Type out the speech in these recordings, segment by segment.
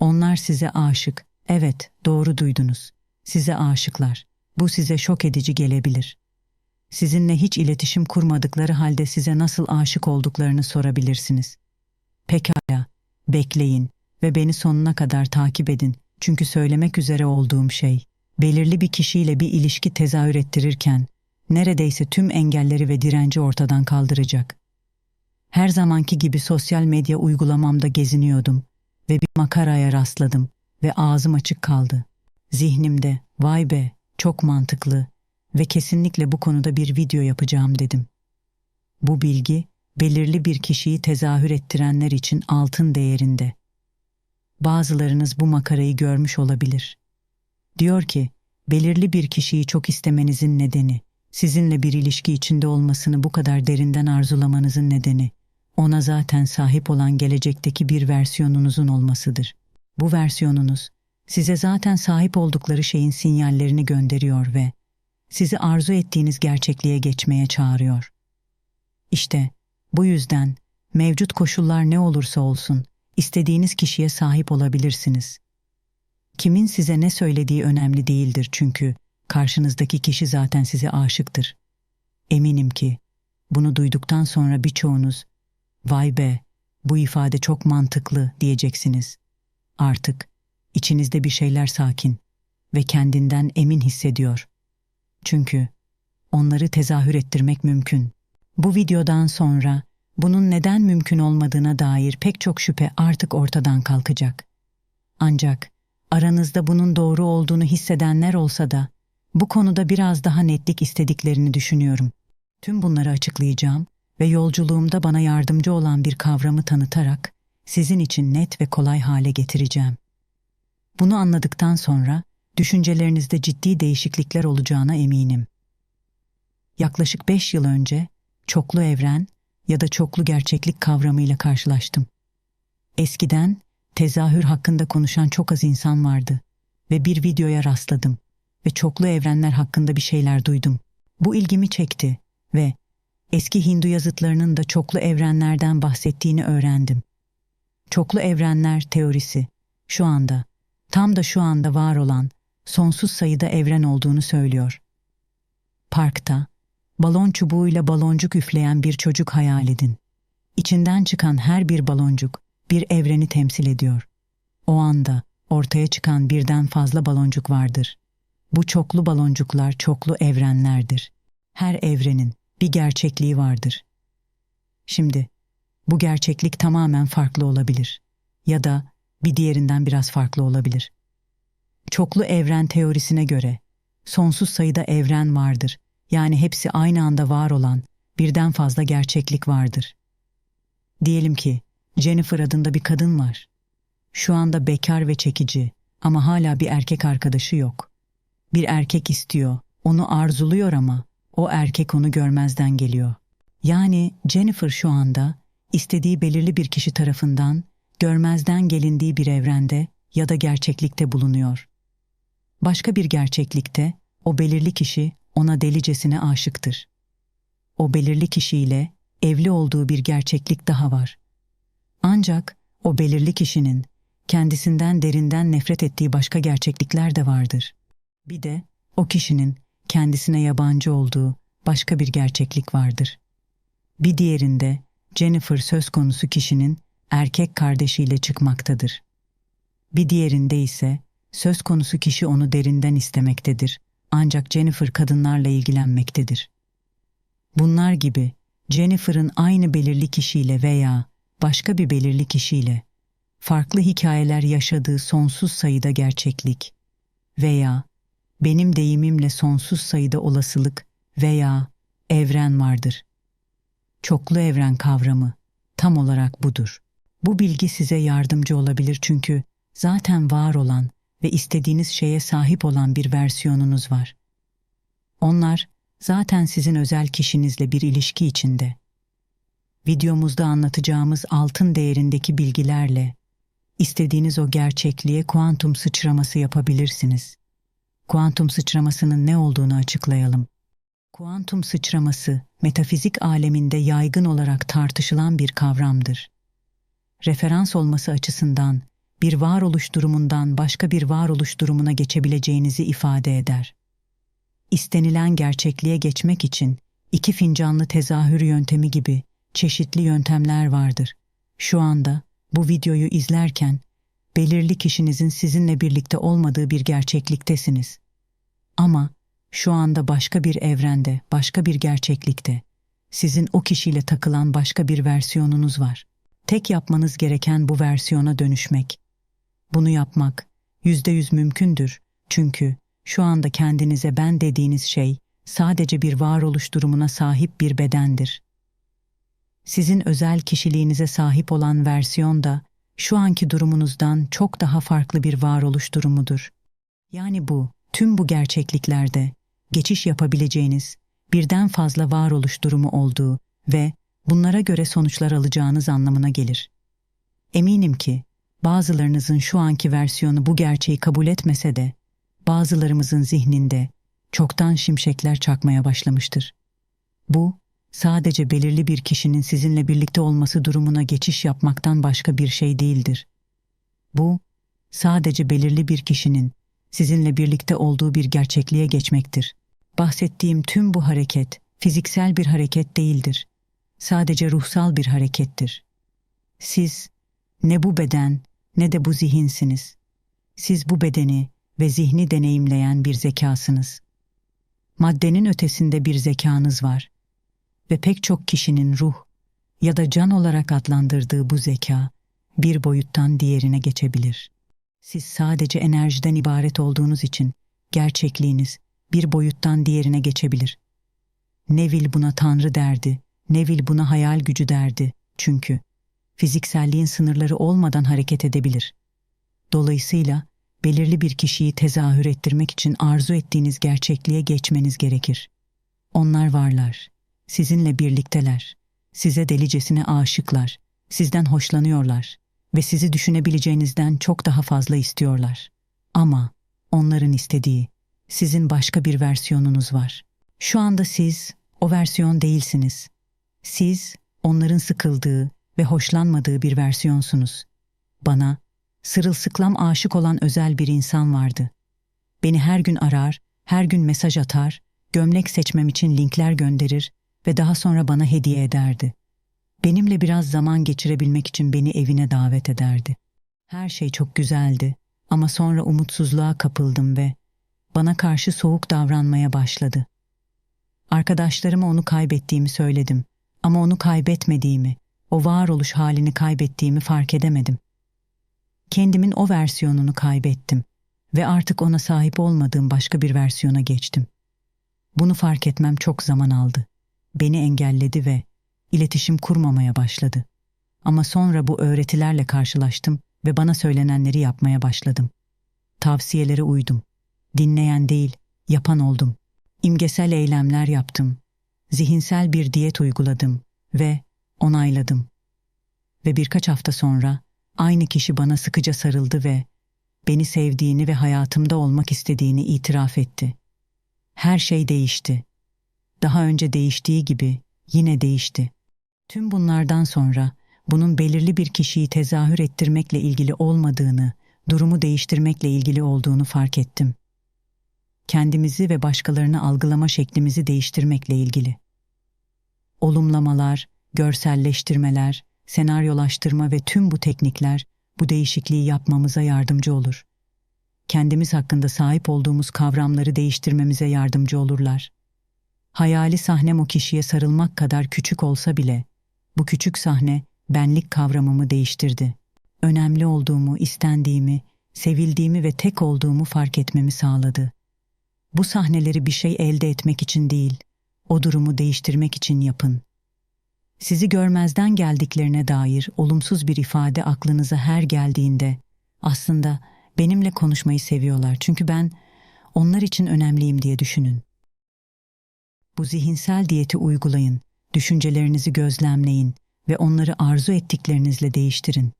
Onlar size aşık. Evet, doğru duydunuz. Size aşıklar. Bu size şok edici gelebilir. Sizinle hiç iletişim kurmadıkları halde size nasıl aşık olduklarını sorabilirsiniz. Pekala, bekleyin ve beni sonuna kadar takip edin. Çünkü söylemek üzere olduğum şey, belirli bir kişiyle bir ilişki tezahür ettirirken, neredeyse tüm engelleri ve direnci ortadan kaldıracak. Her zamanki gibi sosyal medya uygulamamda geziniyordum ve bir makaraya rastladım ve ağzım açık kaldı. Zihnimde, vay be, çok mantıklı ve kesinlikle bu konuda bir video yapacağım dedim. Bu bilgi, belirli bir kişiyi tezahür ettirenler için altın değerinde. Bazılarınız bu makarayı görmüş olabilir. Diyor ki, belirli bir kişiyi çok istemenizin nedeni, sizinle bir ilişki içinde olmasını bu kadar derinden arzulamanızın nedeni, ona zaten sahip olan gelecekteki bir versiyonunuzun olmasıdır. Bu versiyonunuz, size zaten sahip oldukları şeyin sinyallerini gönderiyor ve sizi arzu ettiğiniz gerçekliğe geçmeye çağırıyor. İşte bu yüzden mevcut koşullar ne olursa olsun istediğiniz kişiye sahip olabilirsiniz. Kimin size ne söylediği önemli değildir çünkü karşınızdaki kişi zaten size aşıktır. Eminim ki bunu duyduktan sonra birçoğunuz "Vay be, bu ifade çok mantıklı." diyeceksiniz. Artık içinizde bir şeyler sakin ve kendinden emin hissediyor. Çünkü onları tezahür ettirmek mümkün. Bu videodan sonra bunun neden mümkün olmadığına dair pek çok şüphe artık ortadan kalkacak. Ancak aranızda bunun doğru olduğunu hissedenler olsa da bu konuda biraz daha netlik istediklerini düşünüyorum. Tüm bunları açıklayacağım ve yolculuğumda bana yardımcı olan bir kavramı tanıtarak sizin için net ve kolay hale getireceğim. Bunu anladıktan sonra düşüncelerinizde ciddi değişiklikler olacağına eminim. Yaklaşık 5 yıl önce çoklu evren ya da çoklu gerçeklik kavramıyla karşılaştım. Eskiden tezahür hakkında konuşan çok az insan vardı ve bir videoya rastladım ve çoklu evrenler hakkında bir şeyler duydum. Bu ilgimi çekti ve eski Hindu yazıtlarının da çoklu evrenlerden bahsettiğini öğrendim. Çoklu evrenler teorisi şu anda, tam da şu anda var olan sonsuz sayıda evren olduğunu söylüyor. Parkta, balon çubuğuyla baloncuk üfleyen bir çocuk hayal edin. İçinden çıkan her bir baloncuk bir evreni temsil ediyor. O anda ortaya çıkan birden fazla baloncuk vardır. Bu çoklu baloncuklar çoklu evrenlerdir. Her evrenin bir gerçekliği vardır. Şimdi bu gerçeklik tamamen farklı olabilir ya da bir diğerinden biraz farklı olabilir. Çoklu evren teorisine göre sonsuz sayıda evren vardır. Yani hepsi aynı anda var olan birden fazla gerçeklik vardır. Diyelim ki Jennifer adında bir kadın var. Şu anda bekar ve çekici ama hala bir erkek arkadaşı yok. Bir erkek istiyor, onu arzuluyor ama o erkek onu görmezden geliyor. Yani Jennifer şu anda istediği belirli bir kişi tarafından görmezden gelindiği bir evrende ya da gerçeklikte bulunuyor. Başka bir gerçeklikte o belirli kişi ona delicesine aşıktır. O belirli kişiyle evli olduğu bir gerçeklik daha var. Ancak o belirli kişinin kendisinden derinden nefret ettiği başka gerçeklikler de vardır. Bir de o kişinin kendisine yabancı olduğu başka bir gerçeklik vardır. Bir diğerinde Jennifer söz konusu kişinin erkek kardeşiyle çıkmaktadır. Bir diğerinde ise söz konusu kişi onu derinden istemektedir ancak Jennifer kadınlarla ilgilenmektedir. Bunlar gibi Jennifer'ın aynı belirli kişiyle veya başka bir belirli kişiyle farklı hikayeler yaşadığı sonsuz sayıda gerçeklik veya benim deyimimle sonsuz sayıda olasılık veya evren vardır. Çoklu evren kavramı tam olarak budur. Bu bilgi size yardımcı olabilir çünkü zaten var olan ve istediğiniz şeye sahip olan bir versiyonunuz var. Onlar zaten sizin özel kişinizle bir ilişki içinde. Videomuzda anlatacağımız altın değerindeki bilgilerle istediğiniz o gerçekliğe kuantum sıçraması yapabilirsiniz. Kuantum sıçramasının ne olduğunu açıklayalım. Kuantum sıçraması metafizik aleminde yaygın olarak tartışılan bir kavramdır. Referans olması açısından bir varoluş durumundan başka bir varoluş durumuna geçebileceğinizi ifade eder. İstenilen gerçekliğe geçmek için iki fincanlı tezahür yöntemi gibi çeşitli yöntemler vardır. Şu anda bu videoyu izlerken belirli kişinizin sizinle birlikte olmadığı bir gerçekliktesiniz. Ama şu anda başka bir evrende, başka bir gerçeklikte sizin o kişiyle takılan başka bir versiyonunuz var. Tek yapmanız gereken bu versiyona dönüşmek. Bunu yapmak yüzde yüz mümkündür çünkü şu anda kendinize ben dediğiniz şey sadece bir varoluş durumuna sahip bir bedendir. Sizin özel kişiliğinize sahip olan versiyon da şu anki durumunuzdan çok daha farklı bir varoluş durumudur. Yani bu, tüm bu gerçekliklerde geçiş yapabileceğiniz birden fazla varoluş durumu olduğu ve bunlara göre sonuçlar alacağınız anlamına gelir. Eminim ki bazılarınızın şu anki versiyonu bu gerçeği kabul etmese de bazılarımızın zihninde çoktan şimşekler çakmaya başlamıştır. Bu sadece belirli bir kişinin sizinle birlikte olması durumuna geçiş yapmaktan başka bir şey değildir. Bu sadece belirli bir kişinin sizinle birlikte olduğu bir gerçekliğe geçmektir. Bahsettiğim tüm bu hareket fiziksel bir hareket değildir. Sadece ruhsal bir harekettir. Siz ne bu beden ne de bu zihinsiniz. Siz bu bedeni ve zihni deneyimleyen bir zekasınız. Maddenin ötesinde bir zekanız var ve pek çok kişinin ruh ya da can olarak adlandırdığı bu zeka bir boyuttan diğerine geçebilir. Siz sadece enerjiden ibaret olduğunuz için gerçekliğiniz bir boyuttan diğerine geçebilir. Nevil buna tanrı derdi, Nevil buna hayal gücü derdi çünkü fizikselliğin sınırları olmadan hareket edebilir. Dolayısıyla belirli bir kişiyi tezahür ettirmek için arzu ettiğiniz gerçekliğe geçmeniz gerekir. Onlar varlar, sizinle birlikteler, size delicesine aşıklar, sizden hoşlanıyorlar ve sizi düşünebileceğinizden çok daha fazla istiyorlar. Ama onların istediği sizin başka bir versiyonunuz var. Şu anda siz o versiyon değilsiniz. Siz onların sıkıldığı ve hoşlanmadığı bir versiyonsunuz. Bana sırılsıklam aşık olan özel bir insan vardı. Beni her gün arar, her gün mesaj atar, gömlek seçmem için linkler gönderir ve daha sonra bana hediye ederdi. Benimle biraz zaman geçirebilmek için beni evine davet ederdi. Her şey çok güzeldi ama sonra umutsuzluğa kapıldım ve bana karşı soğuk davranmaya başladı. Arkadaşlarıma onu kaybettiğimi söyledim ama onu kaybetmediğimi, o varoluş halini kaybettiğimi fark edemedim. Kendimin o versiyonunu kaybettim ve artık ona sahip olmadığım başka bir versiyona geçtim. Bunu fark etmem çok zaman aldı. Beni engelledi ve iletişim kurmamaya başladı. Ama sonra bu öğretilerle karşılaştım ve bana söylenenleri yapmaya başladım. Tavsiyelere uydum. Dinleyen değil, yapan oldum. İmgesel eylemler yaptım. Zihinsel bir diyet uyguladım ve onayladım. Ve birkaç hafta sonra aynı kişi bana sıkıca sarıldı ve beni sevdiğini ve hayatımda olmak istediğini itiraf etti. Her şey değişti. Daha önce değiştiği gibi yine değişti. Tüm bunlardan sonra bunun belirli bir kişiyi tezahür ettirmekle ilgili olmadığını, durumu değiştirmekle ilgili olduğunu fark ettim. Kendimizi ve başkalarını algılama şeklimizi değiştirmekle ilgili. Olumlamalar, görselleştirmeler, senaryolaştırma ve tüm bu teknikler bu değişikliği yapmamıza yardımcı olur. Kendimiz hakkında sahip olduğumuz kavramları değiştirmemize yardımcı olurlar. Hayali sahnem o kişiye sarılmak kadar küçük olsa bile bu küçük sahne benlik kavramımı değiştirdi. Önemli olduğumu, istendiğimi, sevildiğimi ve tek olduğumu fark etmemi sağladı. Bu sahneleri bir şey elde etmek için değil, o durumu değiştirmek için yapın. Sizi görmezden geldiklerine dair olumsuz bir ifade aklınıza her geldiğinde aslında benimle konuşmayı seviyorlar çünkü ben onlar için önemliyim diye düşünün. Bu zihinsel diyeti uygulayın, düşüncelerinizi gözlemleyin ve onları arzu ettiklerinizle değiştirin.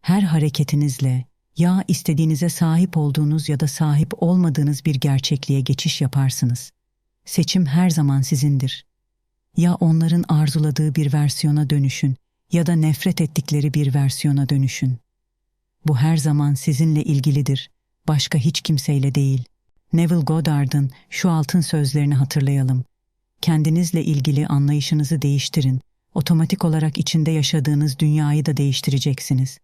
Her hareketinizle ya istediğinize sahip olduğunuz ya da sahip olmadığınız bir gerçekliğe geçiş yaparsınız. Seçim her zaman sizindir. Ya onların arzuladığı bir versiyona dönüşün ya da nefret ettikleri bir versiyona dönüşün. Bu her zaman sizinle ilgilidir, başka hiç kimseyle değil. Neville Goddard'ın şu altın sözlerini hatırlayalım. Kendinizle ilgili anlayışınızı değiştirin. Otomatik olarak içinde yaşadığınız dünyayı da değiştireceksiniz.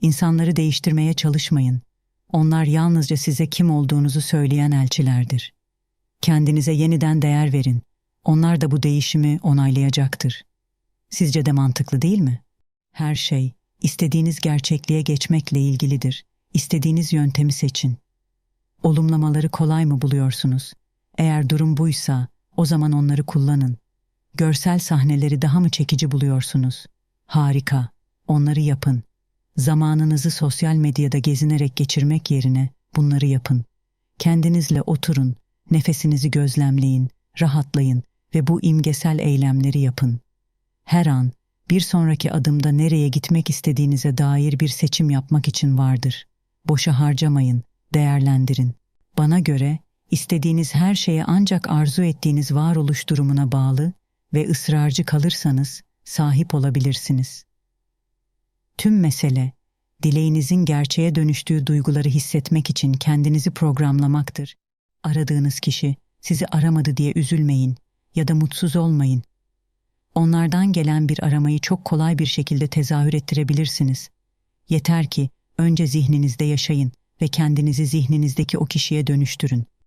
İnsanları değiştirmeye çalışmayın. Onlar yalnızca size kim olduğunuzu söyleyen elçilerdir. Kendinize yeniden değer verin. Onlar da bu değişimi onaylayacaktır. Sizce de mantıklı değil mi? Her şey istediğiniz gerçekliğe geçmekle ilgilidir. İstediğiniz yöntemi seçin. Olumlamaları kolay mı buluyorsunuz? Eğer durum buysa o zaman onları kullanın. Görsel sahneleri daha mı çekici buluyorsunuz? Harika. Onları yapın. Zamanınızı sosyal medyada gezinerek geçirmek yerine bunları yapın. Kendinizle oturun, nefesinizi gözlemleyin, rahatlayın ve bu imgesel eylemleri yapın. Her an bir sonraki adımda nereye gitmek istediğinize dair bir seçim yapmak için vardır. Boşa harcamayın, değerlendirin. Bana göre istediğiniz her şeye ancak arzu ettiğiniz varoluş durumuna bağlı ve ısrarcı kalırsanız sahip olabilirsiniz. Tüm mesele dileğinizin gerçeğe dönüştüğü duyguları hissetmek için kendinizi programlamaktır. Aradığınız kişi sizi aramadı diye üzülmeyin ya da mutsuz olmayın. Onlardan gelen bir aramayı çok kolay bir şekilde tezahür ettirebilirsiniz. Yeter ki önce zihninizde yaşayın ve kendinizi zihninizdeki o kişiye dönüştürün.